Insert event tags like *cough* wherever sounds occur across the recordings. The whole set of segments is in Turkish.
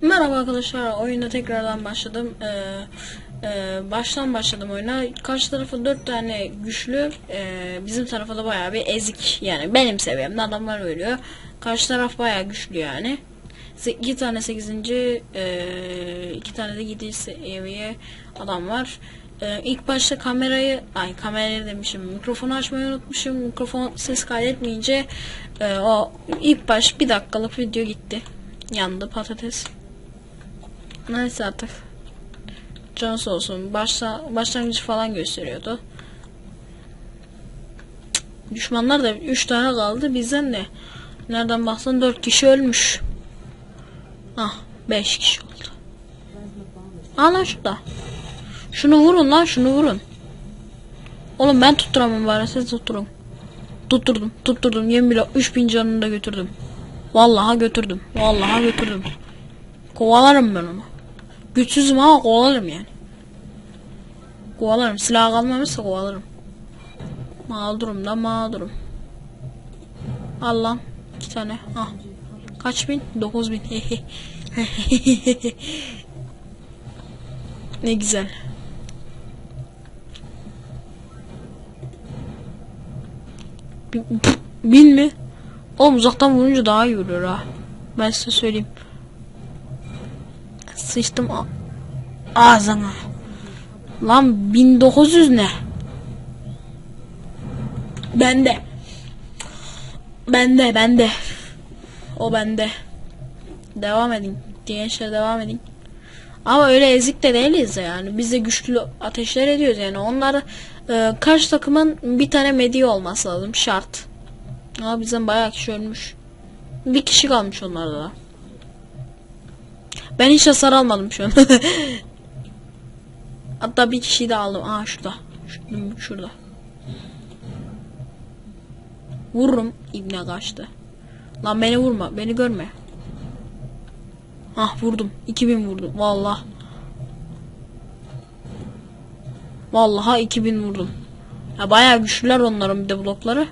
Merhaba arkadaşlar, oyunda tekrardan başladım. Ee, e, baştan başladım oyuna. Karşı tarafı 4 tane güçlü, e, bizim tarafa da bayağı bir ezik. Yani benim seviyemde adamlar veriyor. Karşı taraf bayağı güçlü yani. 2 tane 8. E, 2 tane de 7. seviye adam var. E, ilk başta kamerayı, ay kamerayı demişim, mikrofonu açmayı unutmuşum. Mikrofon ses kaydetmeyince e, o ilk baş bir dakikalık video gitti. Yandı patates. Neyse artık. Sağ olsun. Başla, başlangıcı falan gösteriyordu. Düşmanlar da 3 tane kaldı. Bizden de nereden baksan 4 kişi ölmüş. Ah 5 kişi oldu. Aa lan. Şunu vurun lan şunu vurun. Oğlum ben tutturamam bari siz tutturun. Tutturdum tutturdum yemin bile 3000 canını da götürdüm. Vallahi götürdüm. Vallahi götürdüm. Kovalarım ben onu. Güçsüzüm ama kovalarım yani. Kovalarım. Silah kalmamışsa kovalarım. Mağdurum da mağdurum. Allah. iki tane. Ah. Kaç bin? Dokuz bin. *laughs* ne güzel. Bi- Bin mi? Oğlum uzaktan vurunca daha iyi vuruyor ha. Ben size söyleyeyim. Sıçtım ağzına. Lan 1900 ne? Bende. Bende bende. O bende. Devam edin. Gençler devam edin. Ama öyle ezik de değiliz de yani. Biz de güçlü ateşler ediyoruz yani. Onlar e, karşı takımın bir tane medya olması lazım. Şart. Ama bizden bayağı kişi ölmüş. Bir kişi kalmış onlarda da. Ben hiç hasar almadım şu an. *laughs* Hatta bir kişiyi de aldım. Aa. Şurada. şurada. Vururum. İbne kaçtı. Lan beni vurma. Beni görme. Ah vurdum. 2000 vurdum. Vallahi. Vallahi 2000 vurdum. Ya bayağı güçlüler onların bir de blokları.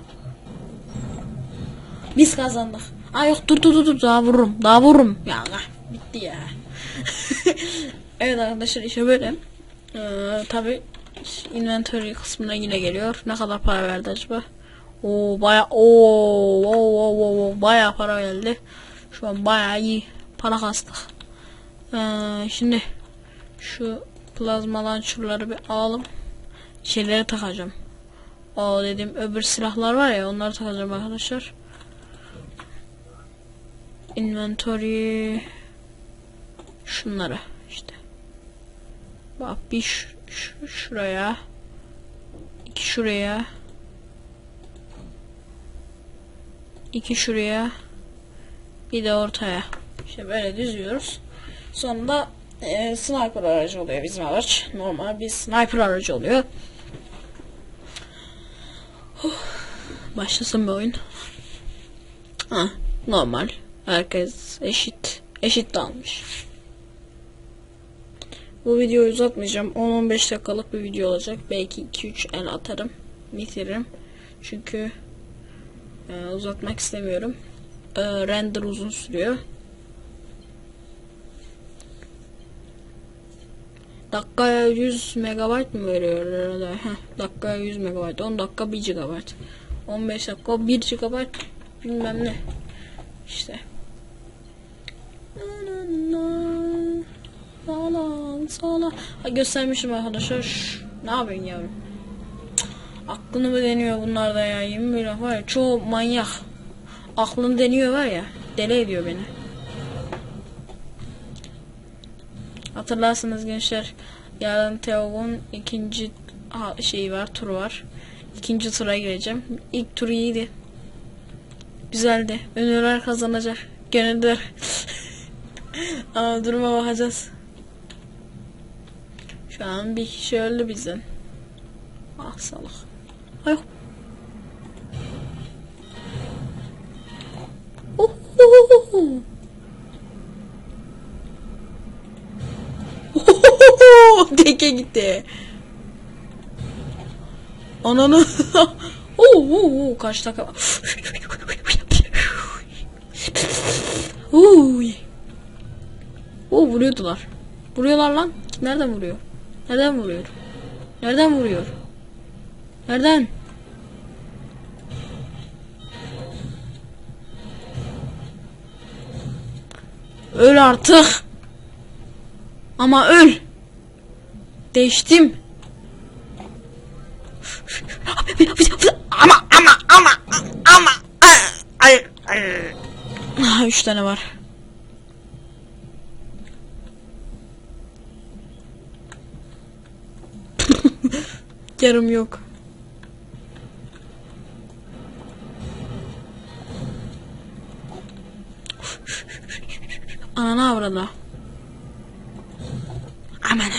Biz kazandık. Ay yok dur dur dur dur daha vururum. Daha vururum. Ya ah, bitti ya. *laughs* evet arkadaşlar işte böyle. Ee, Tabi inventory kısmına yine geliyor. Ne kadar para verdi acaba? Oo baya oo oo oo oo baya para geldi. Şu an baya iyi para kastık. Ee, şimdi şu plazma launcher'ları bir alalım. Şeyleri takacağım. O dedim öbür silahlar var ya onları takacağım arkadaşlar. Inventory şunları işte. Bak bir ş- ş- şuraya iki şuraya iki şuraya bir de ortaya. İşte böyle düzüyoruz. Sonunda e, sniper aracı oluyor bizim araç. Normal bir sniper aracı oluyor. Huh. Başlasın bir oyun. Ha, normal. Herkes eşit. Eşit dalmış. Bu videoyu uzatmayacağım. 10-15 dakikalık bir video olacak. Belki 2-3 el atarım. Bitiririm. Çünkü e, uzatmak istemiyorum. E, render uzun sürüyor. Dakikaya 100 megabayt mı veriyor herhalde? Heh, dakikaya 100 megabayt. 10 dakika 1 gigabayt. 15 dakika 1 gigabayt bilmem ne. İşte. Sağlan sağlan. Ha, göstermişim arkadaşlar. Şş, ne yapıyorsun yavrum? Cık, Aklını mı deniyor bunlar da ya? Yemin billah var ya çoğu manyak. Aklını deniyor var ya. Deli ediyor beni. Hatırlarsınız gençler. Yarın Teogon ikinci şeyi var, turu var. İkinci tura gireceğim. İlk tur iyiydi. Güzeldi. Ünlüler kazanacak. Gönüllüler. *laughs* Ama duruma bakacağız. Şu an bir kişi öldü bizden. Ah salak. Ay. Uhuhuhu. Teke gitti. Ananı. *laughs* Oo, oo, oo, kaç dakika. Uy. Oo vuruyordular. Vuruyorlar lan. Nereden vuruyor? Nereden vuruyor? Nereden vuruyor? Nereden? Öl artık. Ama öl. Değiştim. Ama ama ama ama ay ay. Üç tane var. *laughs* Yarım yok. Anana avradı. Aman aman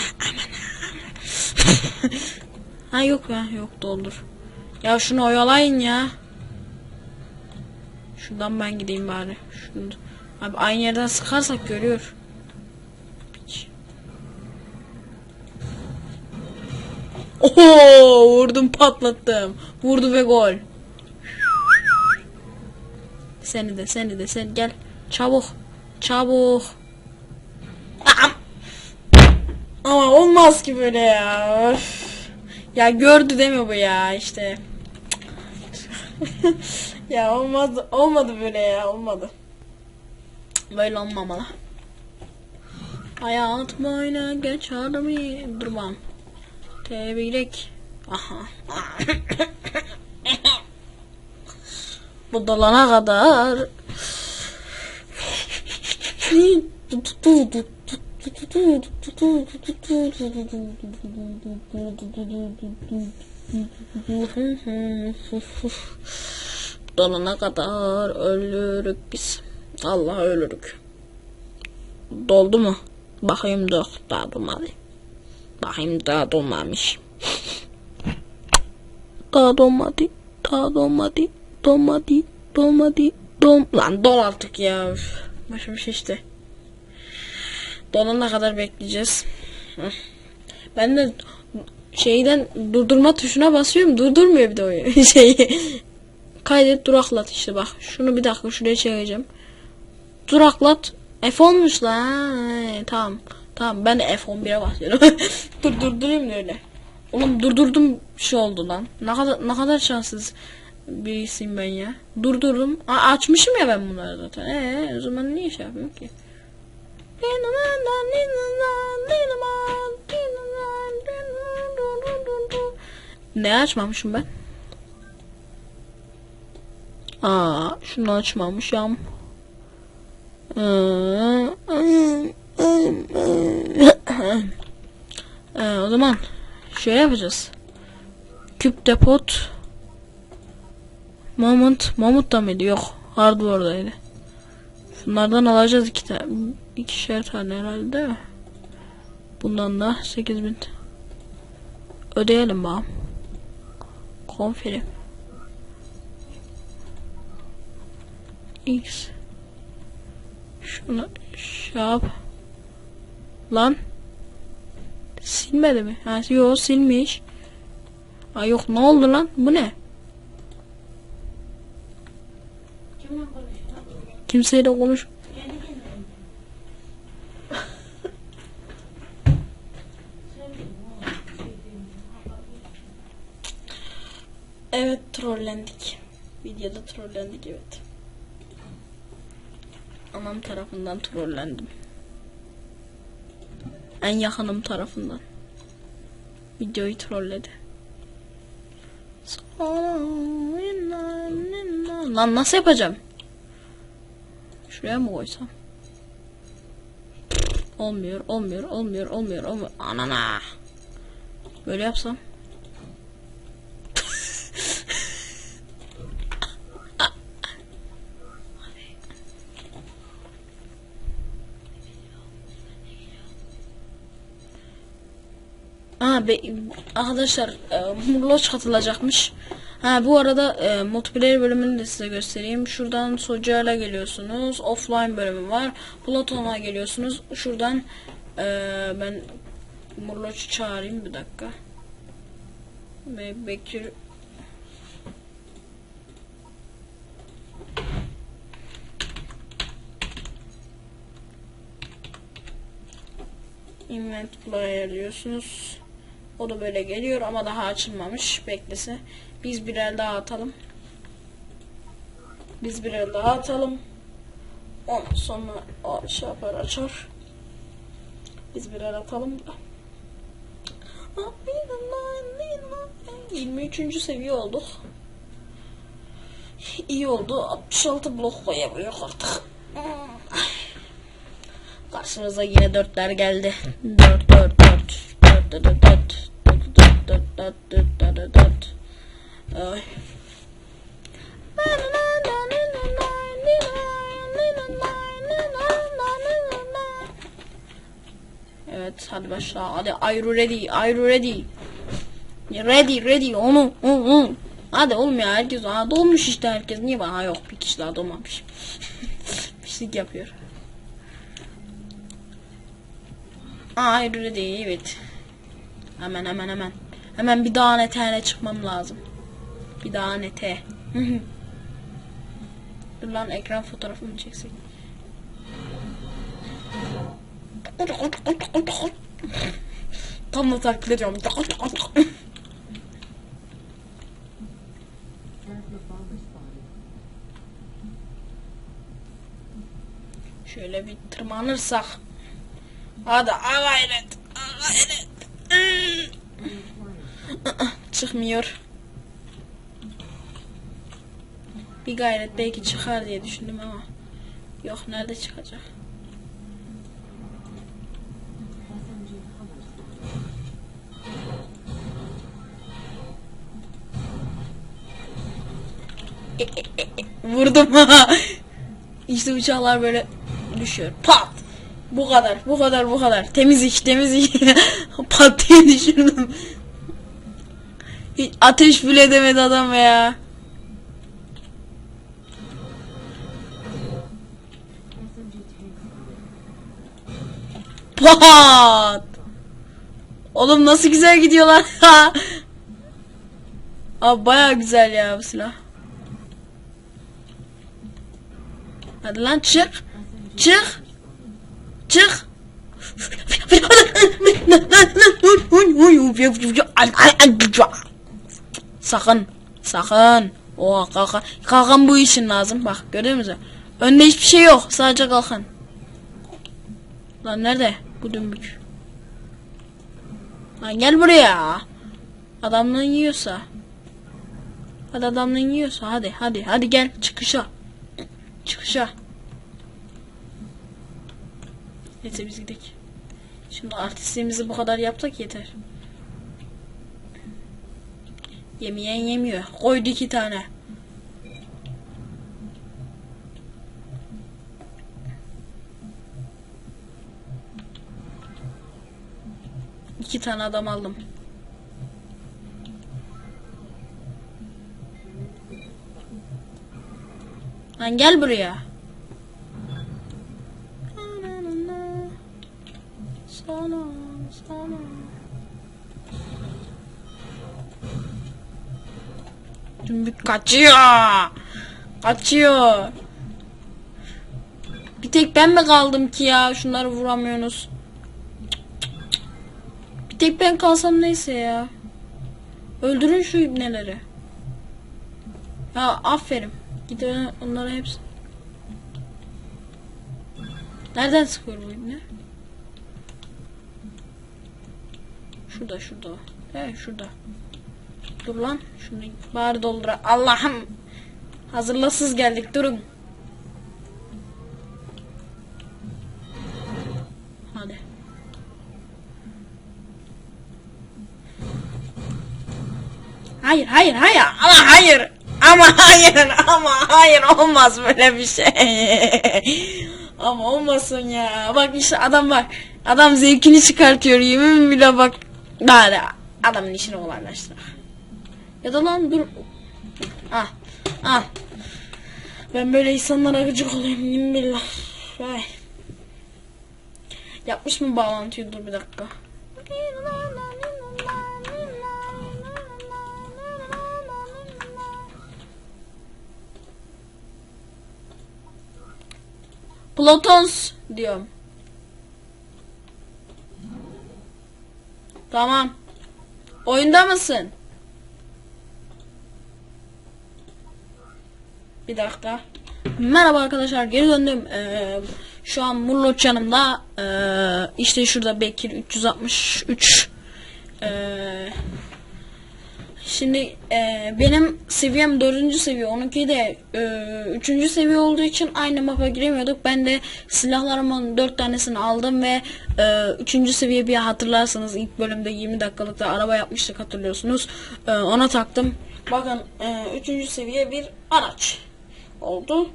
Ha yok ya yok doldur. Ya şunu oyalayın ya. Şuradan ben gideyim bari. Şunu... Abi aynı yerden sıkarsak görüyor. Oho vurdum patlattım. Vurdu ve gol. Seni de seni de sen gel. Çabuk. Çabuk. Am. Ama olmaz ki böyle ya. Öf. Ya gördü mi bu ya işte. *laughs* ya olmadı olmadı böyle ya olmadı. Böyle olmamalı. Hayat böyle geçer mi? Durmam. Tebrik. Aha. *coughs* Bu dolana kadar. *coughs* Dolana kadar ölürük biz. Allah ölürük. Doldu mu? Bakayım da daha dolmadı. Bakayım daha dolmamış. Daha dolmadı. Daha dolmadı. Dolmadı. Dolmadı. Dol Lan dol artık ya. Başım şişti. Dolana kadar bekleyeceğiz. Ben de şeyden durdurma tuşuna basıyorum. Durdurmuyor bir de o *laughs* şeyi. Kaydet duraklat işte bak. Şunu bir dakika şuraya çekeceğim. Duraklat. F olmuş. He, Tamam. Tamam ben de F11'e basıyorum. *laughs* Dur durdurayım da öyle. Oğlum durdurdum şey oldu lan. Ne kadar ne kadar şanssız birisiyim ben ya. Durdurdum. A- açmışım ya ben bunları zaten. Ee, o zaman niye şey yapıyorum ki? Ne açmamışım ben? Aa, şunu açmamışım. Ee, o zaman şey yapacağız. Küp depot Moment, Moment da mıydı? Yok. Hardware'daydı. Şunlardan alacağız iki tane. İkişer tane herhalde? Bundan da 8000 ödeyelim bakalım. Konferim. X Şunu şey. Lan. Silmedi mi? Ha, yok silmiş. Ay yok ne oldu lan? Bu ne? Kimseyle konuş. Evet trollendik. Videoda trollendik evet. Anam tarafından trollendim. En yakınım tarafından. Videoyu trolledi. Lan nasıl yapacağım? Şuraya mı koysam? Olmuyor, olmuyor, olmuyor, olmuyor, olmuyor. Anana. Böyle yapsam. Ha be, arkadaşlar e, Murloç katılacakmış. Ha bu arada e, multiplayer bölümünü de size göstereyim. Şuradan Soja'yla geliyorsunuz. Offline bölümü var. Platon'a geliyorsunuz. Şuradan e, ben Murloç'u çağırayım bir dakika. Ve Bekir Invent Player diyorsunuz. O da böyle geliyor ama daha açılmamış. Beklese. Biz bir el daha atalım. Biz bir el daha atalım. Ondan sonra o şey yapar açar. Biz bir el atalım 23. seviye olduk. İyi oldu. 66 blok koyabiliyor artık. Karşımıza yine dörtler geldi. 4 4 4 4 4 4 dat dat dat dat dat dat. Evet hadi başla hadi. Are you ready? Are you ready? Ready ready onu onu. Onu hadi oğlum ya herkes ha dolmuş işte herkes niye bana? Yok bir kişi daha dolmamış. *laughs* Pislik yapıyor. Are you ready? Evet. Hemen hemen hemen. Hemen bir daha netene çıkmam lazım. Bir daha nete. *laughs* Dur lan ekran fotoğrafımı çeksek. *laughs* Tam da taklit ediyorum. *laughs* Şöyle bir tırmanırsak. Hadi. Al gayret. Çıkmıyor. Bir gayret belki çıkar diye düşündüm ama. Yok nerede çıkacak? Vurdum. *laughs* işte uçaklar böyle düşüyor. Pat. Bu kadar, bu kadar, bu kadar. Temiz iş, temiz iş. *laughs* Pat diye düşürdüm. Hiç ateş bile edemedi adam ya. Pat. Oğlum nasıl güzel gidiyorlar. *laughs* Abi baya güzel ya bu silah. Hadi lan çık. Çık. Çık. Sakın. Sakın. Oha kalkan. Kalkan bu işin lazım. Bak görüyor musun? Önde hiçbir şey yok. Sadece kalkan. Lan nerede? Bu dümbük. Lan gel buraya. Adamlığın yiyorsa. Hadi adamlığın yiyorsa hadi hadi hadi gel çıkışa. Çıkışa. Neyse biz gidelim. Şimdi artistliğimizi bu kadar yaptık yeter. Yemeyen yemiyor. Koydu iki tane. İki tane adam aldım. Lan gel buraya. Kaçıyor. Kaçıyor. Bir tek ben mi kaldım ki ya? Şunları vuramıyorsunuz. Bir tek ben kalsam neyse ya. Öldürün şu ibneleri. Ya aferin. Gidin onlara hepsi. Nereden sıkıyor bu ibne? Şurada şurada. Evet şurada. Dur lan. Şunu bari doldur. Allah'ım. Hazırlasız geldik. Durun. Hadi. Hayır hayır hayır ama hayır ama hayır ama hayır olmaz böyle bir şey ama olmasın ya bak işte adam bak adam zevkini çıkartıyor yemin bile bak daha da adamın işini kolaylaştır ya da lan dur ah ah ben böyle insanlara gıcık olayım yemin billah Ay. yapmış mı bağlantıyı dur bir dakika Plotons diyorum. Tamam. Oyunda mısın? Bir dakika. Merhaba arkadaşlar geri döndüm. Ee, şu an Murloç yanımda. Ee, işte şurada Bekir 363. Ee, şimdi e, benim seviyem 4. seviye. Onunki de 3. seviye olduğu için aynı mapa giremiyorduk. Ben de silahlarımın 4 tanesini aldım ve 3. seviye bir hatırlarsanız ilk bölümde 20 dakikalıkta araba yapmıştık hatırlıyorsunuz. Ee, ona taktım. Bakın 3. seviye bir araç oldu.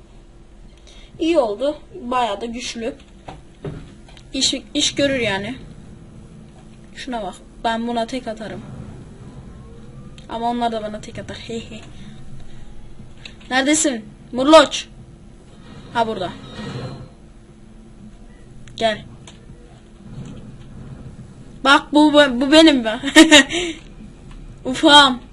İyi oldu. Bayağı da güçlü. İş, iş görür yani. Şuna bak. Ben buna tek atarım. Ama onlar da bana tek atar. *laughs* Neredesin? Murloç. Ha burada. Gel. Bak bu bu benim be. *laughs* Ufam.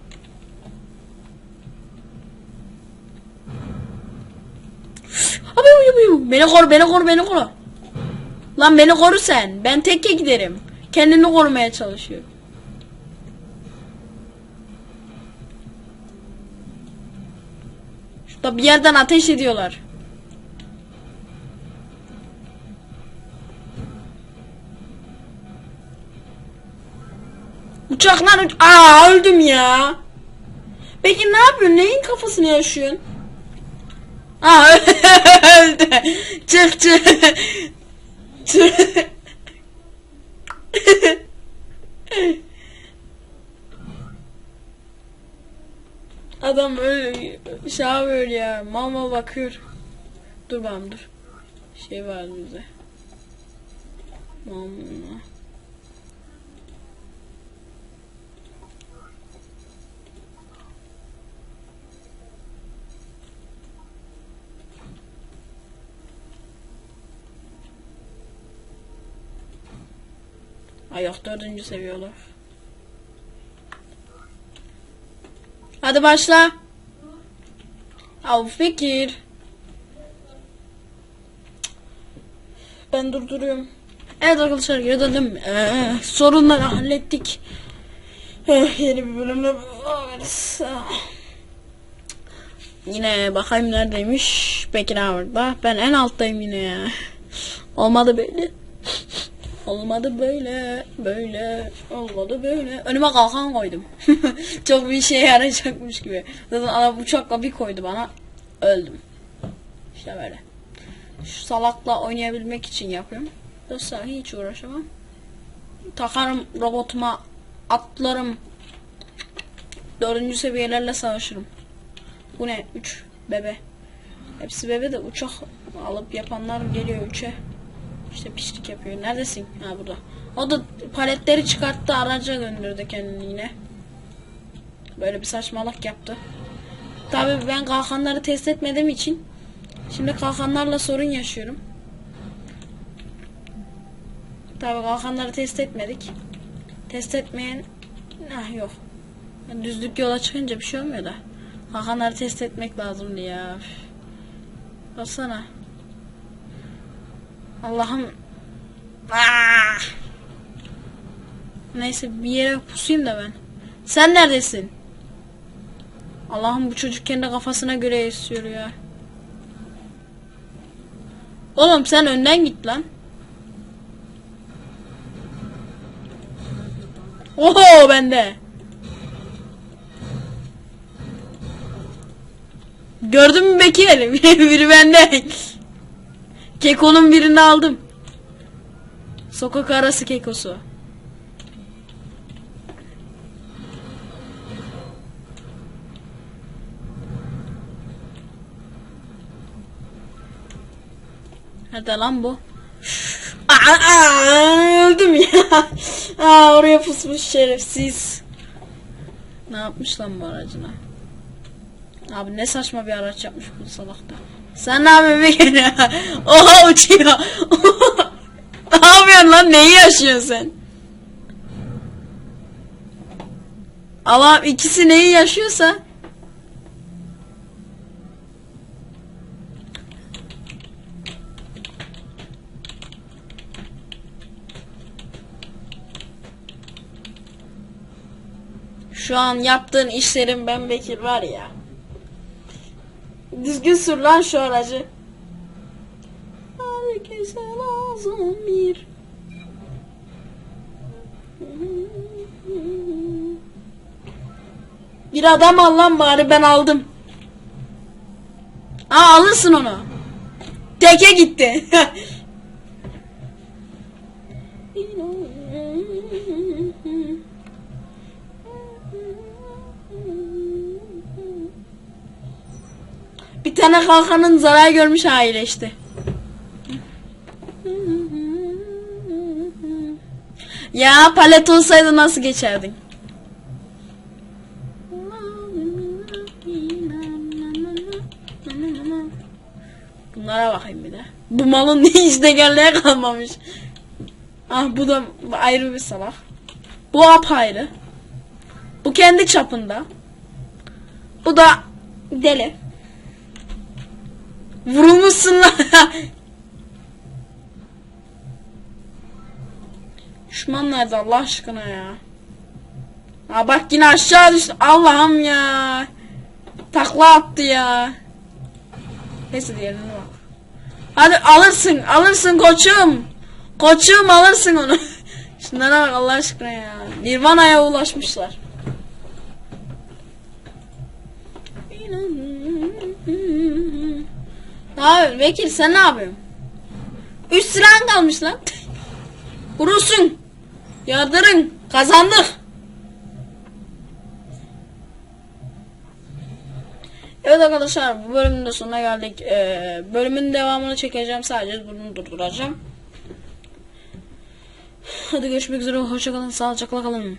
Abi abi abi. Beni koru, beni koru, beni koru. Lan beni koru sen. Ben tekke giderim. Kendini korumaya çalışıyor. Şurada bir yerden ateş ediyorlar. Uçaklar uç... Aa öldüm ya. Peki ne yapıyorsun? Neyin kafasını yaşıyorsun? Aa öldü. Çık çık. Çık. Adam öyle şey yapıyor ya. Mal mal bakıyor. Dur bakalım dur. Şey var bize. Mama. Ay yok dördüncü seviyorlar. Hadi başla. Al fikir. Ben durduruyorum. Evet arkadaşlar geri döndüm. Ee, sorunları hallettik. Eh, yeni bir bölümle beraberiz. Yine bakayım neredeymiş. Bekir orada. Ben en alttayım yine ya. Olmadı böyle. Olmadı böyle, böyle, olmadı böyle. Önüme kalkan koydum. *laughs* Çok bir işe yarayacakmış gibi. Zaten adam uçakla bir koydu bana. Öldüm. İşte böyle. Şu salakla oynayabilmek için yapıyorum. Yoksa hiç uğraşamam. Takarım robotuma, atlarım. Dördüncü seviyelerle savaşırım. Bu ne? Üç. Bebe. Hepsi bebe de uçak alıp yapanlar geliyor üçe. İşte pislik yapıyor. Neredesin? Ha burada. O da paletleri çıkarttı araca döndürdü kendini yine. Böyle bir saçmalık yaptı. Tabii ben kalkanları test etmediğim için şimdi kalkanlarla sorun yaşıyorum. Tabii kalkanları test etmedik. Test etmeyen ah yok. Düzlük yola çıkınca bir şey olmuyor da. Kalkanları test etmek lazımdı ya. Baksana. Allah'ım. Ah! Neyse bir yere pusayım da ben. Sen neredesin? Allah'ım bu çocuk kendi kafasına göre esiyor ya. Oğlum sen önden git lan. Oho bende. Gördün mü Bekir? *laughs* Biri bende. Keko'nun birini aldım. Sokak arası kekosu. Nerede lan bu? Aa, aa, öldüm ya. Aa, oraya pusmuş şerefsiz. Ne yapmış lan bu aracına? Abi ne saçma bir araç yapmış bu salakta. Sen ne Bekir ya? Oha uçuyor. *laughs* ne yapıyorsun lan? Neyi yaşıyorsun sen? Allah'ım ikisi neyi yaşıyorsa Şu an yaptığın işlerin ben Bekir var ya. Düzgün sür lan şu aracı. Herkese lazım bir. Bir adam al lan bari ben aldım. Aa alırsın onu. Teke gitti. *laughs* Tane kalkanın zarar görmüş haliyle işte. Ya palet olsaydı nasıl geçerdin? Bunlara bakayım bir de. Bu malın *laughs* ne işlegenliğe kalmamış. Ah bu da ayrı bir salak. Bu apayrı. Bu kendi çapında. Bu da deli. Vurulmuşsun lan. Düşman nerede Allah aşkına ya? Ha bak yine aşağı düştü. Allah'ım ya. Takla attı ya. Neyse diğerine bak. Hadi alırsın, alırsın koçum. Koçum alırsın onu. *laughs* Şunlara bak Allah aşkına ya. Nirvana'ya ulaşmışlar. Yapıyorsun Vekil sen ne yapıyorsun? Üç silahın kalmış lan. Vurulsun. Yardırın. Kazandık. Evet arkadaşlar bu bölümün de sonuna geldik. Ee, bölümün devamını çekeceğim. Sadece bunu durduracağım. Hadi görüşmek üzere. Hoşçakalın. Sağlıcakla kalın.